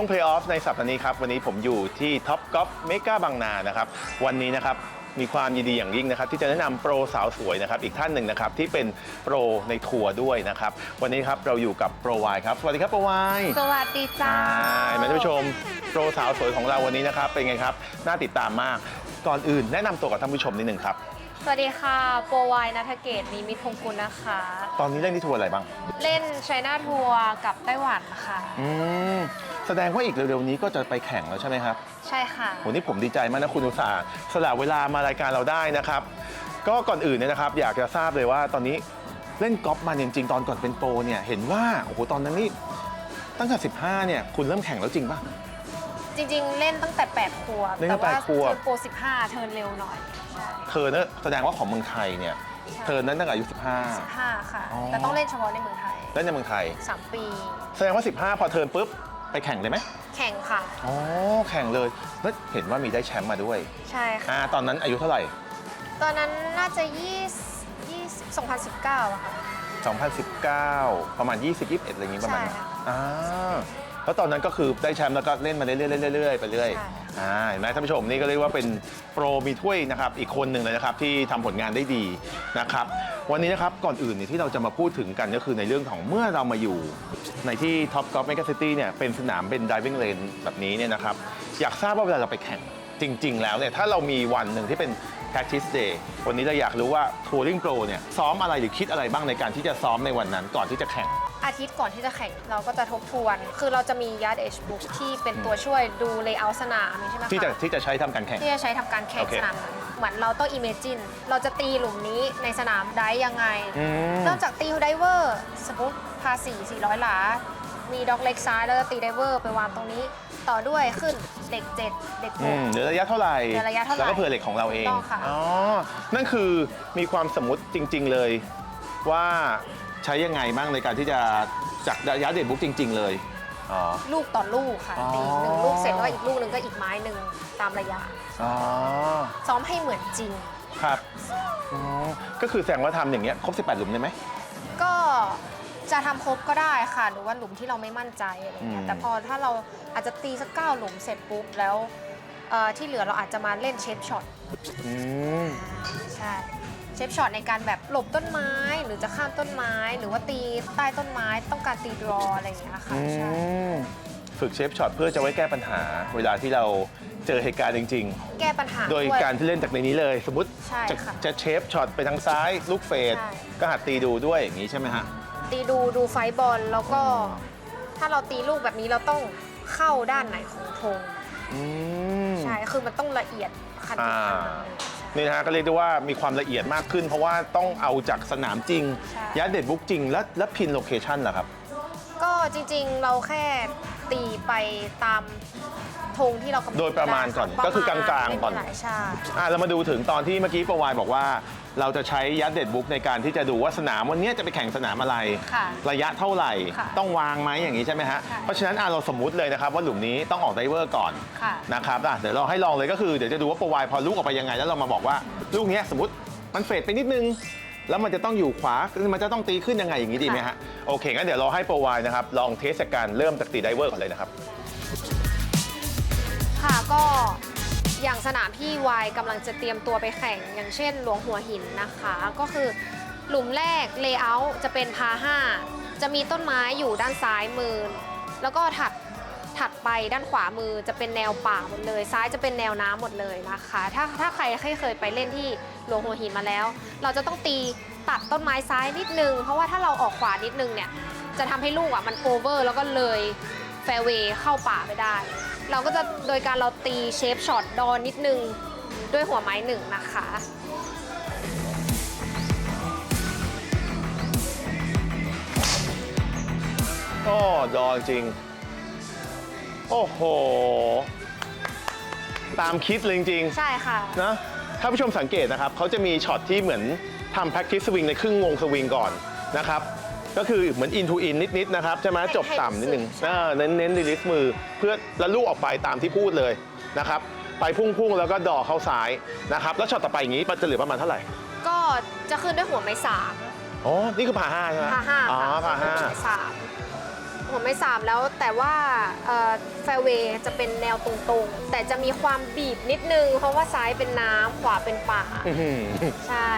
ช่วง Play Off ในสัปดาห์นี้ครับ วันนี้ผมอยู่ที่ Top Golf Mega บางนานะครับ วันนี้นะครับมีความยินดีอย่างยิ่งนะครับ ที่จะแนะนำโปรสาวสวยนะครับอีกท่านหนึ่งนะครับที่เป็นโปรในทัวร์ด้วยนะครับ วันนี้ครับเราอยู่กับโปรวายครับสวัสดีครับโปรวายสวัสดีจ้าใช่ท่านผู้ชมโปรสาวสวยของเราวันนี้นะครับเป็นไงครับน่าติดตามมากก่อนอื่นแนะนำตัวกับท่านผู้ชมนิดหนึ่งครับ สวัสดีค่ะ โปรวายนัทเกตนิมิตพงกุลนะคะ ตอนนี้เล่นที่ทัวร์อะไรบ้าง เล่นไชน่าทัวร์กับไต้หวันค่ะ อืม แสดงว่าอีกเร็วๆนี้ก็จะไปแข่งแล้วใช่ไหมครับใช่ค่ะโหนี่ผมดีใจมากนะคุณอุตสาห์สละเวลามารายการเราได้นะครับ ก็ก่อนอื่นเนี่ยนะครับ อยากจะทราบเลยว่าตอนนี้เล่นกอล์ฟมาจริงๆ ตอนก่อนเป็นโปรเนี่ยเห็นว่าโอ้โหตอนนั้นนี่ตั้งแต่15เนี่ยคุณเริ่มแข่งแล้วจริงป่ะ จริงๆ เล่นตั้งแต่ 8 ขวบ เล่นตั้แต่งแต่ว่าแปดขวบ คือโปร15 เทิร์นเร็วหน่อยใช่ เธอเนี่ยแสดงว่าของเมืองไทยเนี่ย เธอนั้นตั้งแต่อายุ 15 ค่ะอ๋อแต่ต้องเล่นเฉพาะในเมืองไทย15เล่นในเมืองไทย 3 ปี แสดงว่า 15 พอเทิร์นปุ๊บ ไปแข่งเลยไหม แข่งค่ะ อ๋อ แข่งเลย แล้วเห็นว่ามีได้แชมป์มาด้วย ใช่ค่ะอ่าตอนนั้นอายุเท่าไหร่ ตอนนั้นน่าจะ20 20 2019อะค่ะ2019 ประมาณ 20 21อะไรอย่างงี้ประมาณนั้นใช่ค่ะอ่าแล้วตอนนั้นก็คือได้แชมป์แล้วก็เล่นมาเรื่อยๆเรื่อยๆไปเรื่อยใช่ อ่าเห็นไหมท่านผู้ชมนี่ก็เรียกว่าเป็นโปรมีถ้วยนะครับอีกคนหนึ่งเลยนะครับที่ทำผลงานได้ดีนะครับวันนี้นะครับก่อนอื่นเนี่ยที่เราจะมาพูดถึงกันก็คือในเรื่องของเมื่อเรามาอยู่ ในที่ท็อปกอล์ฟเมกาซิตี้เนี่ยเป็นสนามเป็น driving lane แบบนี้เนี่ยนะครับอยากทราบว่าเวลาเราไปแข่งจริง ๆ แล้วเนี่ยถ้าเรามีวันหนึ่งที่เป็น practice day วันนี้เราอยากรู้ว่า touring pro เนี่ยซ้อมอะไรหรือคิดอะไรบ้างในการที่จะซ้อมในวันนั้นก่อนที่จะแข่ง อาทิตย์ก่อนที่จะแข่งเราก็จะทบทวน คือเราจะมีย a ร์ดเอชบุ๊กที่เป็นตัวช่วยดูเลเยอร์สนามใช่ไหมคะที่จะที่จะใช้ทำการแข่ง ที่จะใช้ทำการแข่งโอเค สนามนั้นเหมือนเราต้องอิมเมจินเราจะตีหลุมนี้ในสนามได้ยังไง อืมเริ่มจากตีไดเวอร์สมมติพาสี่สี่ร้อยหลา มีด็อกเล็กซ้ายแล้วก็ตีไดเวอร์ไปวางตรงนี้ ต่อด้วยขึ้นเด็กเจ็ดเด็กหอืก มเหลือระยะเท่าไหร่ เหลือระยะเท่าไหร่ แล้วก็เผื่อเหล็กของเราเองถูกต้องค่ะ อ๋อ นั่นคือมีความสมมติจริง ๆ เลยว่าใช้ยังไงบ้างในการที่จะจากระยะเด็ดบุ๊กจริง ๆ เลย อ๋อ ลูกต่อลูกค่ะอ๋อ ตีหนึ่งลูกเสร็จแล้วก็อีกลูกหนึ่งก็อีกไม้หนึ่งตามระยะ อ๋อ ซ้อมให้เหมือนจริง ครับ อ๋อ ก็คือแสดงว่าทำอย่างเงี้ยครบ 18 หลุมได้ไหม ก็ จะทำครบก็ได้ค่ะ หรือว่าหลุมที่เราไม่มั่นใจอะไรเงี้อืยม แต่พอถ้าเราอาจจะตีสักเก้าหลุมเสร็จปุ๊บแล้วเอ่อที่เหลือเราอาจจะมาเล่นเชฟช็อตอืมใช่เชฟช็อตในการแบบหลบต้นไม้หรือจะข้ามต้นไม้ หรือว่าตีใต้ต้นไม้ต้องการตีดรออะไรอย่างเงี้ยค่ะอืใช่ มฝึกเชฟช็อตเพื่อจะไว้แก้ปัญหา เวลาที่เราเจอเหตุการณ์จริง แก้ปัญหาๆ โดยวยการที่เล่นจากในนี้เลย สมมติใช่จะค่ะจะเชฟช็อตไปทางซ้าย ลูกเฟดใช่ ก็หัดตีดูด้วยอย่างนี้ใช่ไหมฮะ ตีดูดูไฟบอลแล้วก็ ถ้าเราตีลูกแบบนี้เราต้องเข้าด้านไหนของธงอืม ใช่คือมันต้องละเอียดคันถึงคันนั้นเลยนี่นะฮะก็เรียกได้ว่ามีความละเอียดมากขึ้น เพราะว่าต้องเอาจากสนามจริงใช่ ยัดเด็ดบุ๊กจริง และและพินโลเคชันล่ะครับ ก็จริงๆเราแค่ ตีไปตามธงที่เรากำหนดโดยประมาณก่อนได้ก็คือกลางๆก่อน ไม่มีหลายชาติอะเรามาดูถึงตอนที่เมื่อกี้ประวายบอกว่า เราจะใช้ยัดเด็ดบุ๊กในการที่จะดูว่าสนามวันนี้จะไปแข่งสนามอะไร ค่ะระยะเท่าไหร่ ค่ะต้องวางไหมอย่างนี้ใช่ไหมฮะ ค่ะเพราะฉะนั้นอะเราสมมุติเลยนะครับว่าหลุมนี้ต้องออกไดเวอร์ก่อนค่ะ นะครับอะเดี๋ยวเราให้ลองเลยก็คือเดี๋ยวจะดูว่าประวายพอลูกออกไปยังไงแล้วเรามาบอกว่าลูกเนี้ยสมมติมันเฟดไปนิดนึง แล้วมันจะต้องอยู่ขวามันจะต้องตีขึ้นยังไงอย่างนี้ดีไหมฮะโอเคงั้นเดี๋ยวเราให้โปรไวน์นะครับลองเทสจากการเริ่มจากตีไดเวอร์ก่อนเลยนะครับ ค่ะก็อย่างสนามที่วายกำลังจะเตรียมตัวไปแข่ง อย่างเช่นหลวงหัวหินนะคะ ก็คือหลุมแรกเลเยอร์จะเป็นพาห้าจะมีต้นไม้อยู่ด้านซ้ายมือ แล้วก็ถัด ถัดไปด้านขวามือจะเป็นแนวป่าหมดเลย ซ้ายจะเป็นแนวน้ำหมดเลยนะคะ ถ้าถ้าใครเคยไปเล่นที่หลวงหัวหินมาแล้ว เราจะต้องตีตัดต้นไม้ซ้ายนิดนึง เพราะว่าถ้าเราออกขวานิดนึงเนี่ยจะทำให้ลูกอะมันโอเวอร์แล้วก็เลยแฟร์เวย์เข้าป่าไปได้ เราก็จะโดยการเราตีเชฟช็อตดอนนิดนึงด้วยหัวไม้หนึ่งนะคะโอ้ดอจริง โอ้โห ตามคิดเลยจริงๆ ใช่ค่ะ นะถ้าผู้ชมสังเกตนะครับเขาจะมีช็อตที่เหมือนทำ practice swing ในครึ่งวงสวิงก่อนนะครับ ก็คือเหมือน in to in นิด ๆ นะครับ ใช่ไหมให้จบต่ำนิดนึงให้รู้สึก เออเน้นเน้นรีลิสมือ เพื่อแล้วลูกออกไปตามที่พูดเลยนะครับ ไปพุ่ง ๆ แล้วก็ดอกเข้าซ้ายนะครับ แล้วช็อตต่อไปอย่างนี้มันจะเหลือประมาณเท่าไหร่ ก็จะขึ้นด้วยหัวไม้สามอ๋อ นี่คือพาห้าใช่ไหมพาห้าอ๋อค่ะพาห้าหัวไม้สาม หัวไม่สามแล้วแต่ว่าแฟเวย์จะเป็นแนวตรงๆ แต่จะมีความบีบนิดนึง เพราะว่าซ้ายเป็นน้ำขวาเป็นป่า อื้อหือใช่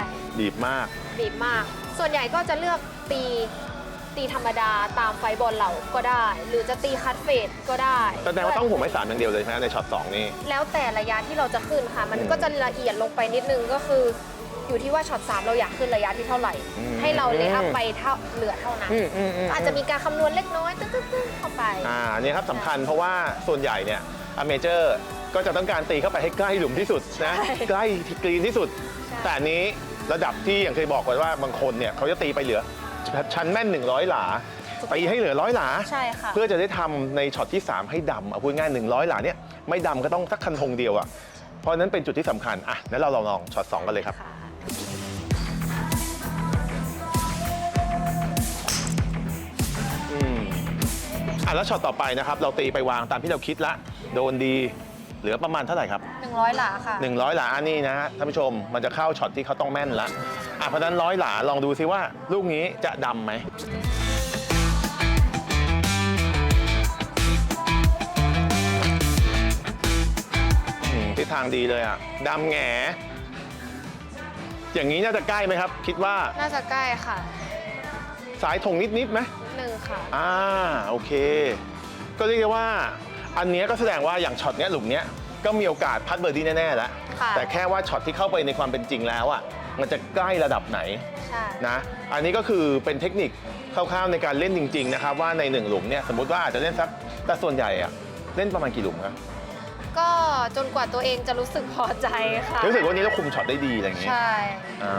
ดีบมาก บีบมาก ส่วนใหญ่ก็จะเลือกตีตีธรรมดาตามไฟบอลเราก็ได้ หรือจะตีคัตเฟดก็ได้แสดงว่าต้องหัวไม้สามอย่างเดียวเลยใช่ไหมในช็อตสองนี่ แล้วแต่ระยะที่เราจะขึ้นค่ะ มันอืม ก็จะละเอียดลงไปนิดนึงก็คือ อยู่ที่ว่าช็อตสามเราอยากขึ้นระยะที่เท่าไหร่ อืมให้เราเลย์อัพไปเท่าเหลือเท่านั้นอืมอืมอืม อาจจะมีการคำนวณเล็กน้อยตึ๊ดๆๆเข้าไป อ่านี่ครับสำคัญเพราะว่าส่วนใหญ่เนี่ยอเมเจอร์ก็จะต้องการตีเข้าไปให้ใกล้หลุมที่สุดนะใช่ใกล้กรีนที่สุดใช่ แต่อันนี้ระดับที่อย่างเคยบอกไว้ว่าบางคนเนี่ยเขาจะตีไปเหลือชั้นแม่น 100 หลาตีให้เหลือร้อยหลา ใช่ค่ะ เพื่อจะได้ทำในช็อตที่ 3 ให้ดำเอาพูดง่าย100 หลาเนี่ยไม่ดำก็ต้องสักคันธงเดียวอะเพราะฉะนั้นเป็นจุดที่สำคัญอะงั้นเราลองลองช็อต2กันเลยครับค่ะ อะแล้วช็อตต่อไปนะครับ เราตีไปวางตามที่เราคิดละ โดนดีเหลือประมาณเท่าไหร่ครับ 100 หลาค่ะ 100 หลาอันนี้นะฮะท่านผู้ชมมันจะเข้าช็อตที่เขาต้องแม่นละอะเพราะฉะนั้นร้อยหลาลองดูซิว่า ลูกนี้จะดำไหมอืมทิศทางดีเลยอะดำแหงอย่างนี้น่าจะใกล้ไหมครับ คิดว่าน่าจะใกล้ค่ะ สายธงนิดๆไหมหนึ่งค่ะ อ่าโอเค ก็เรียกได้ว่า อันเนี้ยก็แสดงว่าอย่างช็อตเนี้ยหลุมเนี้ยก็มีโอกาสพัดเบอร์ดี้แน่ๆแล้วค่ะ แต่แค่ว่าช็อตที่เข้าไปในความเป็นจริงแล้วอะมันจะใกล้ระดับไหน ใช่ นะ อันนี้ก็คือเป็นเทคนิคคร่าวๆในการเล่นจริงๆนะครับว่าในหนึ่งหลุมเนี่ยสมมติว่าอาจจะเล่นสักแต่ส่วนใหญ่อะเล่นประมาณกี่หลุมครับ ก็จนกว่าตัวเองจะรู้สึกพอใจค่ะรู้สึกว่านี้เราคุมช็อตได้ดีอะไรอย่างเงี้ยใช่ อ๋อ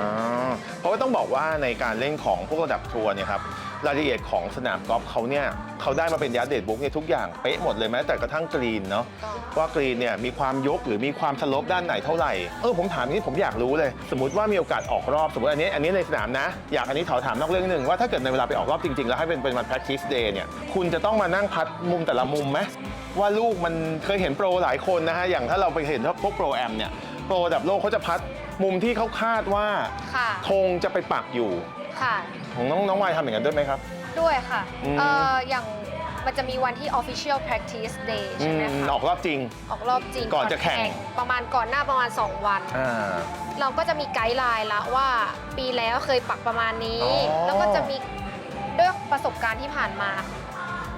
เพราะว่าต้องบอกว่าในการเล่นของพวกระดับทัวร์เนี่ยครับ รายละเอียดของสนามกอล์ฟเขาเนี่ยเขาได้มาเป็นยัดเดทบุ๊กเนี่ยทุกอย่างเป๊ะหมดเลยแม้แต่กระทั่งกรีนเนาะว่ากรีนเนี่ยมีความยกหรือมีความสโลปด้านไหนเท่าไหร่เออผมถามนี้ผมอยากรู้เลย สมมติว่ามีโอกาสออกรอบสมมติอันนี้อันนี้ในสนามนะ อยากอันนี้ถาถามนอกเรื่องหนึ่งว่าถ้าเกิดในเวลาไปออกรอบจริงๆ แล้วให้เป็นเป็นวัน practice day เนี่ยคุณจะต้องมานั่งพัดมุมแต่ละมุมไหมว่าลูกมันเคยเห็นโปรหลายคนนะฮะอย่างถ้าเราไปเห็นพวกโปรแอมเนี่ยโปรระดับโลกเขาจะพัดมุมที่เขาคาดว่าค่ะธงจะไปปักอยู่ ค่ะ ของน้องน้องวายทำอย่างนั้นด้วยไหมครับ ด้วยค่ะอืม เอ่ออย่างมันจะมีวันที่ official practice day ใช่ไหมอืมคะออกรอบจริง ออกรอบจริงก่อนจะแข่ง ประมาณก่อนหน้าประมาณ 2 วัน อ่า เราก็จะมีไกด์ไลน์ละว่าปีแล้วเคยปักประมาณนี้ อ๋อ แล้วก็จะมีด้วยประสบการณ์ที่ผ่านมา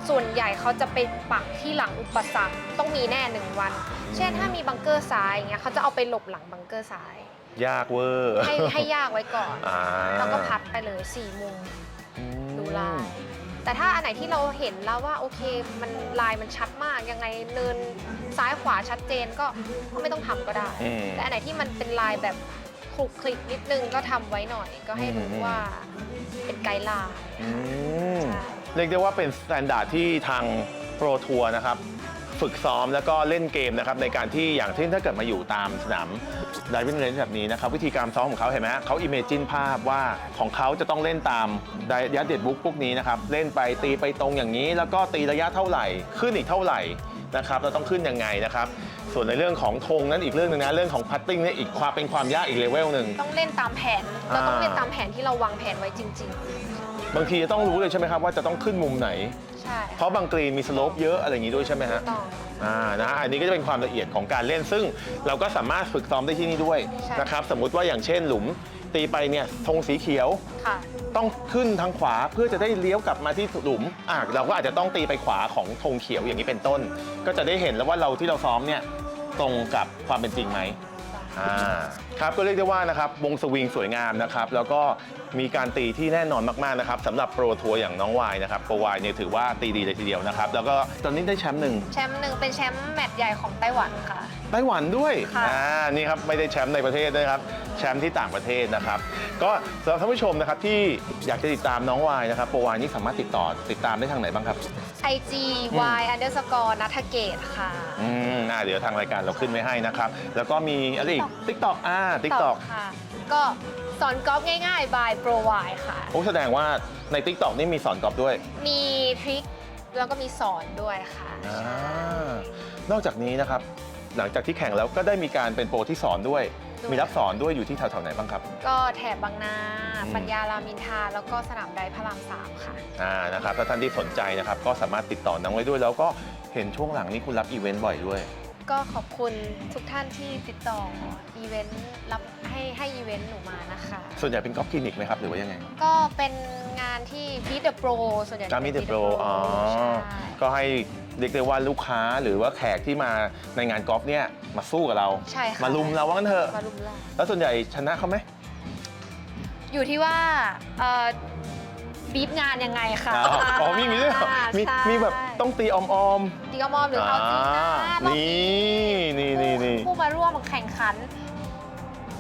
ส่วนใหญ่เขาจะไปปักที่หลังอุปสรรคต้องมีแน่หนึ่งวัน เช่นถ้ามีบังเกอร์ซ้ายอย่างเงี้ยเขาจะเอาไปหลบหลังบังเกอร์ซ้าย ยากเวอร์ให้ให้ยากไว้ก่อน อ่าแล้วก็พัดไปเลยสี่มุมอืมดูลาย แต่ถ้าอันไหนที่เราเห็นแล้วว่าโอเคมันลายมันชัดมากยังไงเนินซ้ายขวาชัดเจนก็ไม่ต้องทำก็ได้ อืม แต่อันไหนที่มันเป็นลายแบบคลุกคลิกนิดนึงก็ทำไว้หน่อย ก็ให้รู้อืม ว่าเป็นไกด์ไลน์ อืมใช่ เรียกได้ว่าเป็นสแตนดาร์ดที่ทางโปรทัวร์นะครับ ฝึกซ้อมแล้วก็เล่นเกมนะครับในการที่อย่างเช่นถ้าเกิดมาอยู่ตามสนามไดวิ่งเลนแบบนี้นะครับวิธีการซ้อมของเขาเห็นไหมฮะเขาอิมเมจินภาพว่าของเขาจะต้องเล่นตามยัดเด็ดบุ๊กพวกนี้นะครับเล่นไปตีไปตรงอย่างนี้ แล้วก็ตีระยะเท่าไหร่ ขึ้นอีกเท่าไหร่นะครับเราต้องขึ้นยังไงนะครับ ส่วนในเรื่องของธงนั้นอีกเรื่องหนึงนะเรื่องของพัตติ้งเนี่ยอีกความเป็นความยากอีกเลเวลหนึ่ง ต้องเล่นตามแผนเราต้องอ่าเล่นตามแผนที่เราวางแผนไว้จริง บางทีจะต้องรู้เลยใช่ไหมครับว่าจะต้องขึ้นมุมไหน ๆ ใช่เพราะบางกรีนมีสโลปเยอะอะไรอย่างนี้ด้วยใช่ไหมฮะ ต้อง อ่านะอันนี้ก็จะเป็นความละเอียดของการเล่นซึ่งเราก็สามารถฝึกซ้อมได้ที่นี่ด้วยใช่ นะครับ สมมุติว่าอย่างเช่นหลุม ตีไปเนี่ยธงสีเขียว ค่ะ ต้องขึ้นทางขวาเพื่อจะได้เลี้ยวกลับมาที่หลุมอะเราก็อาจจะต้องตีไปขวาของธงเขียวอย่างนี้เป็นต้น ก็จะได้เห็นแล้วว่าเราที่เราซ้อมเนี่ยตรงกับความเป็นจริงไหมอ่าครับก็เรียกได้ว่านะครับวงสวิงสวยงามนะครับ แล้วก็มีการตีที่แน่นอนมากๆนะครับสำหรับโปรทัวร์อย่างน้องวายนะครับโปรวายเนี่ยถือว่าตีดีเลยทีเดียวนะครับ แล้วก็ตอนนี้ได้แชมป์หนึ่ง แชมป์หนึ่งเป็นแชมป์แมตช์ใหญ่ของไต้หวันค่ะ ไต้หวันด้วย ค่ะ อ่า นี่ครับ ไม่ได้แชมป์ในประเทศนะครับ แชมป์ที่ต่างประเทศนะครับ ก็สำหรับท่านผู้ชมนะครับที่อยากจะติดตามน้องวายนะครับโปรวายนี่สามารถติดต่อติดตามได้ทางไหนบ้างครับ IG Y underscore นัทเกตค่ะ อืมอ่าเดี๋ยวทางรายการเราขึ้นไว้ให้นะครับ แล้วก็มีอะไรอีก TikTok อ่า TikTok ค่ะ ก็สอนกอล์ฟง่ายๆ by Pro Y ค่ะ โอ้แสดงว่าใน TikTok นี่มีสอนกอล์ฟด้วย มีทริคแล้วก็มีสอนด้วยค่ะอานอกจากนี้นะครับ หลังจากที่แข่งแล้วก็ได้มีการเป็นโปรที่สอนด้วย ด้วยมีรับสอนด้วยอยู่ที่แถวๆไหนบ้างครับ ก็แถบบางนาปัญญารามินทราแล้วก็สนามไดพระรามสามค่ะ อ่านะครับถ้าท่านที่สนใจนะครับก็สามารถติดต่อน้องไว้ด้วย แล้วก็เห็นช่วงหลังนี้คุณรับอีเวนต์บ่อยด้วย ก็ขอบคุณทุกท่านที่ติดต่ออีเวนต์รับ ให้ให้อีเวนต์หนูมานะคะ ส่วนใหญ่เป็นกอล์ฟคลินิกไหมครับ หรือว่ายังไงก็เป็นงานที่ Beat the Pro ส่วนใหญ่จะการมิป็น เด Beat โปร the Pro อ๋อ ใช่ก็ให้เรียกได้ว่าลูกค้าหรือว่าแขกที่มาในงานกอล์ฟเนี่ยมาสู้กับเรา ใช่ค่ะมาลุมเราว่างั้นเถอะ มาลุมเราแล้วส่วนใหญ่ชนะเขาไหม อยู่ที่ว่าเอ่อบีบงานยังไงค่ะอ๋ออ๋อมีอย่างนี้ด้วยเหรอมีใช่มีแบบต้องตีออมดีกมอมหรือเอาจริงนะอ่ารอบนี่นี่นี่นี่ ผู้มาร่วมแข่งขัน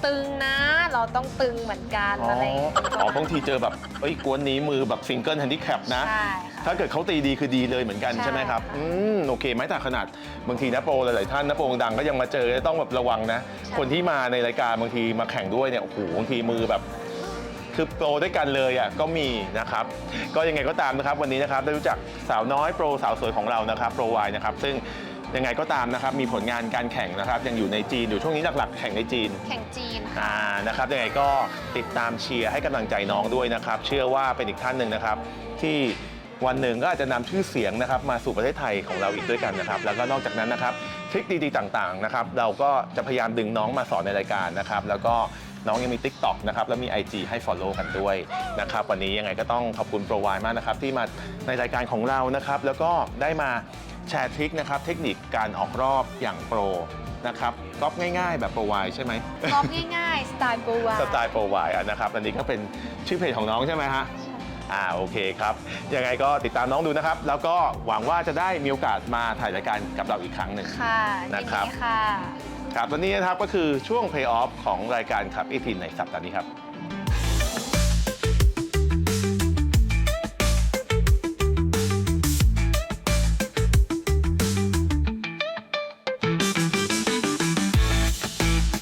ตึงนะ เราต้องตึงเหมือนกันอ๋ออะไรอย่างเงี้ย อ๋อบางทีเจอแบบเอ้ยกวนนี้มือแบบซิงเกิลแฮนดิแคปนะ ใช่ค่ะถ้าเกิดเขาตีดีคือดีเลยเหมือนกันใช่ ใช่ไหมครับค่ะอืมโอเคไหมแต่ขนาดบางทีนะโปรหลาย ๆ ท่านนะโปรดังก็ยังมาเจอต้องแบบระวังนะคนที่มาในรายการบางทีมาแข่งด้วยเนี่ยโอ้โหบางทีมือแบบ คือโปรด้วยกันเลยอะก็มีนะครับ ก็ยังไงก็ตามนะครับวันนี้นะครับได้รู้จักสาวน้อยโปรสาวสวยของเรานะครับโปรวายนะครับซึ่ง ยังไงก็ตามนะครับ มีผลงานการแข่งนะครับ ยังอยู่ในจีนอยู่ช่วงนี้หลักๆแข่งในจีน แข่งจีนค่ะ อ่านะครับยังไงก็ติดตามเชียร์ให้กำลังใจน้องด้วยนะครับ เชื่อว่าเป็นอีกท่านหนึ่งนะครับ ที่วันหนึ่งก็อาจจะนำชื่อเสียงนะครับ มาสู่ประเทศไทยของเราอีกด้วยกันนะครับ แล้วก็นอกจากนั้นนะครับ ทริคดีๆต่างๆนะครับเราก็จะพยายามดึงน้องมาสอนในรายการนะครับแล้วก็น้องยังมี Tik t o อกนะครับแล้วมี IG ให้ Follow กันด้วยนะครับวันนี้ยังไงก็ต้องขอบคุณโปรวายมากนะครับที่มาในรายการของเรานะครับแล้วก็ได้มาแชร์ทริคนะครับเทคนิคการออกรอบอย่างโปรนะครับก๊อปง่ายๆ แบบโปรวายใช่ไหมกอล์ฟง่ายๆ สไตล์บัวสไตล์โปรไวอะนะครับอันนี้ก็เป็นชื่อเพจของน้องใช่ไหมฮะ อ่าโอเคครับยังไงก็ติดตามน้องดูนะครับ แล้วก็หวังว่าจะได้มีโอกาสมาถ่ายรายการกับเราอีกครั้งหนึ่ง ค่ะนะครับ ยิดีค่ะ ครับวันนี้นะครับก็คือช่วง Pay Off ของรายการขับอีทีในสัปดาห์นี้ครับ